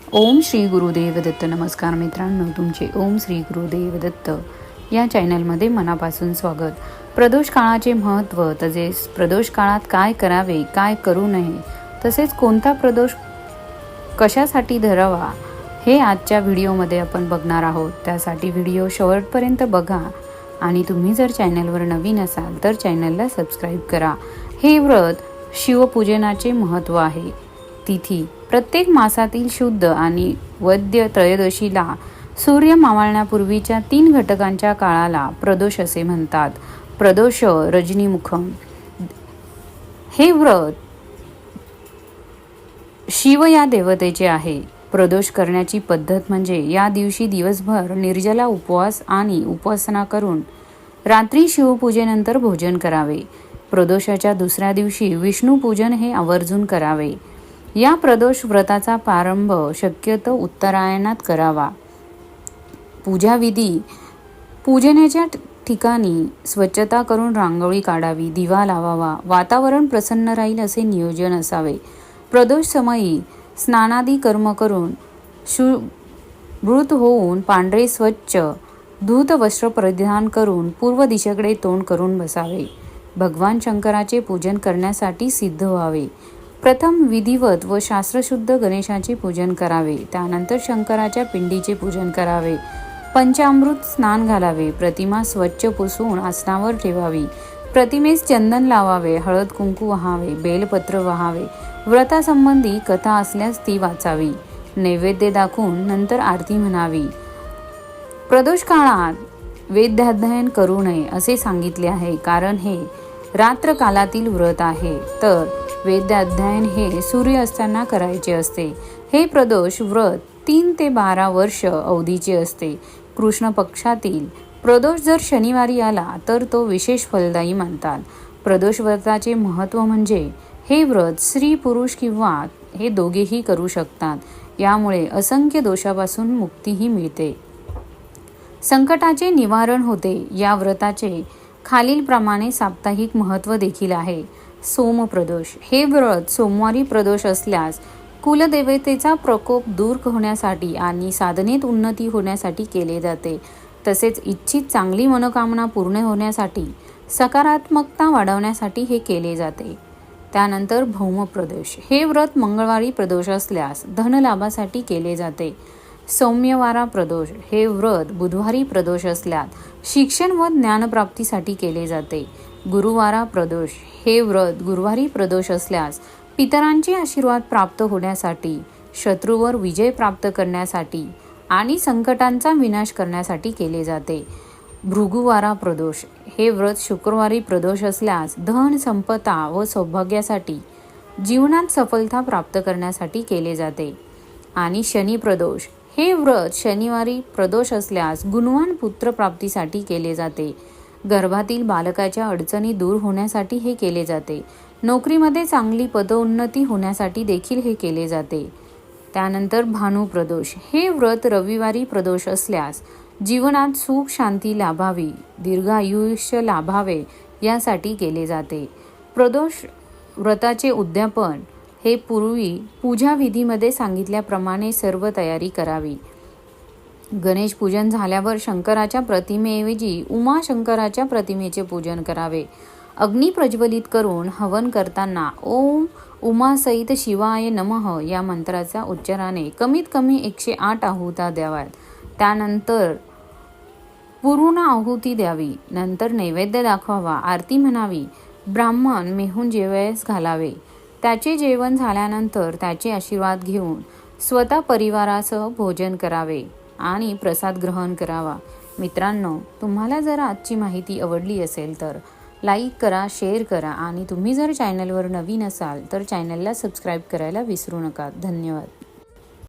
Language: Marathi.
ओम श्री गुरुदेवदत्त. नमस्कार मित्रांनो तुमचे ओम श्री गुरुदेवदत्त या चॅनलमध्ये मनापासून स्वागत. प्रदोष काळाचे महत्त्व तसेच प्रदोष काळात काय करावे काय करू नये तसेच कोणता प्रदोष कशासाठी धरावा हे आजच्या व्हिडिओमध्ये आपण बघणार आहोत. त्यासाठी व्हिडिओ शेवटपर्यंत बघा आणि तुम्ही जर चॅनलवर नवीन असाल तर चॅनलला सबस्क्राईब करा. हे व्रत शिवपूजनाचे महत्त्व आहे. तिथी. प्रत्येक मासातील शुद्ध आणि वद्य त्रयोदशीला सूर्य मावळण्यापूर्वीच्या तीन घटकांच्या काळाला प्रदोष असे म्हणतात. प्रदोष रजनीमुखम. हे व्रत शिव या देवतेचे आहे. प्रदोष करण्याची पद्धत म्हणजे या दिवशी दिवसभर निर्जला उपवास आणि उपासना करून रात्री शिवपूजेनंतर भोजन करावे. प्रदोषाच्या दुसऱ्या दिवशी विष्णू पूजन हे आवर्जून करावे. या प्रदोष व्रताचा प्रारंभ शक्यतो उत्तरायणात करावा. पूजाविधी पूजनेच्या ठिकाणी स्वच्छता करून रांगोळी काढावी दिवा लावावा वातावरण प्रसन्न राहील असे नियोजन असावे. प्रदोष समयी स्नानादी कर्म करून शुभृत होऊन पांढरे स्वच्छ धूत वस्त्र परिधान करून पूर्व दिशेकडे तोंड करून बसावे. भगवान शंकराचे पूजन करण्यासाठी सिद्ध व्हावे. प्रथम विधिवत व शास्त्रशुद्ध गणेशाचे पूजन करावे. त्यानंतर शंकराच्या पिंडीचे पूजन करावे. पंचामृत स्नान घालावे. प्रतिमा स्वच्छ पुसून आसनावर ठेवावी. प्रतिमेस चंदन लावावे. हळद कुंकू वाहावे. बेलपत्र वहावे. व्रतासंबंधी कथा असल्यास ती वाचावी. नैवेद्य दाखवून नंतर आरती म्हणावी. प्रदोष काळात वेद्याध्ययन करू नये असे सांगितले आहे. कारण हे रात्रकालातील व्रत आहे. तर वेद्याध्ययन हे सूर्य असताना करायचे असते. हे प्रदोष व्रत तीन ते बारा वर्ष अवधीचे असते. कृष्ण पक्षातील प्रदोष जर शनिवारी आला तर तो विशेष फलदायी मानतात. प्रदोष व्रताचे महत्त्व म्हणजे हे व्रत स्त्री पुरुष किंवा हे दोघेही करू शकतात. यामुळे असंख्य दोषापासून मुक्तीही मिळते. संकटाचे निवारण होते. या व्रताचे खालीलप्रमाणे साप्ताहिक महत्त्व देखील आहे. सोमप्रदोष. हे व्रत सोमवारी प्रदोष असल्यास कुलदेवतेचा प्रकोप दूर होण्यासाठी आणि साधनेत उन्नती होण्यासाठी केले जाते. तसेच इच्छित चांगली मनोकामना पूर्ण होण्यासाठी सकारात्मकता वाढवण्यासाठी हे केले जाते. त्यानंतर भौमप्रदोष. हे व्रत मंगळवारी प्रदोष असल्यास धनलाभासाठी केले जाते. सौम्यवारा प्रदोष. हे व्रत बुधवारी प्रदोष असल्यास शिक्षण व ज्ञानप्राप्तीसाठी केले जाते. गुरुवारा प्रदोष. हे व्रत गुरुवारी प्रदोष असल्यास पितरांचे आशीर्वाद प्राप्त होण्यासाठी शत्रूवर विजय प्राप्त करण्यासाठी आणि संकटांचा विनाश करण्यासाठी केले जाते. भृगुवारा प्रदोष. हे व्रत शुक्रवारी प्रदोष असल्यास धन संपदा व सौभाग्यासाठी जीवनात सफलता प्राप्त करण्यासाठी केले जाते. आणि शनी प्रदोष. हे व्रत शनिवारी प्रदोष असल्यास गुणवान पुत्र प्राप्तीसाठी केले जाते. गर्भातील बालकाच्या अडचणी दूर होण्यासाठी हे केले जाते. नोकरीमध्ये चांगली पदोन्नती होण्यासाठी देखील हे केले जाते. त्यानंतर भानुप्रदोष हे व्रत रविवारी प्रदोष असल्यास जीवनात सुख शांती लाभावी दीर्घायुष्य लाभावे यासाठी केले जाते. प्रदोष व्रताचे उद्यापन हे पूर्वी पूजा विधीमध्ये सांगितल्याप्रमाणे सर्व तयारी करावी. गणेश पूजन झाल्यावर शंकराच्या प्रतिमेऐवजी उमा शंकराच्या प्रतिमेचे पूजन करावे. अग्नी प्रज्वलित करून हवन करताना ओम उमासहित शिवाय नमः या मंत्राच्या उच्चाराने कमीत कमी एकशे आठ आहुता द्याव्यात. त्यानंतर पूर्ण आहुती द्यावी. नंतर नैवेद्य दाखवावा. आरती म्हणावी. ब्राह्मण मेहून जेवयास घालावे. त्याचे जेवण झाल्यानंतर त्याचे आशीर्वाद घेऊन स्वतः परिवारासह भोजन करावे. आणि प्रसाद ग्रहण करावा. मित्रांनो तुम्हाला जर आजची माहिती आवडली असेल तर लाईक करा शेअर करा आणि तुम्ही जर चॅनलवर नवीन असाल तर चॅनलला सबस्क्राईब करायला विसरू नका. धन्यवाद.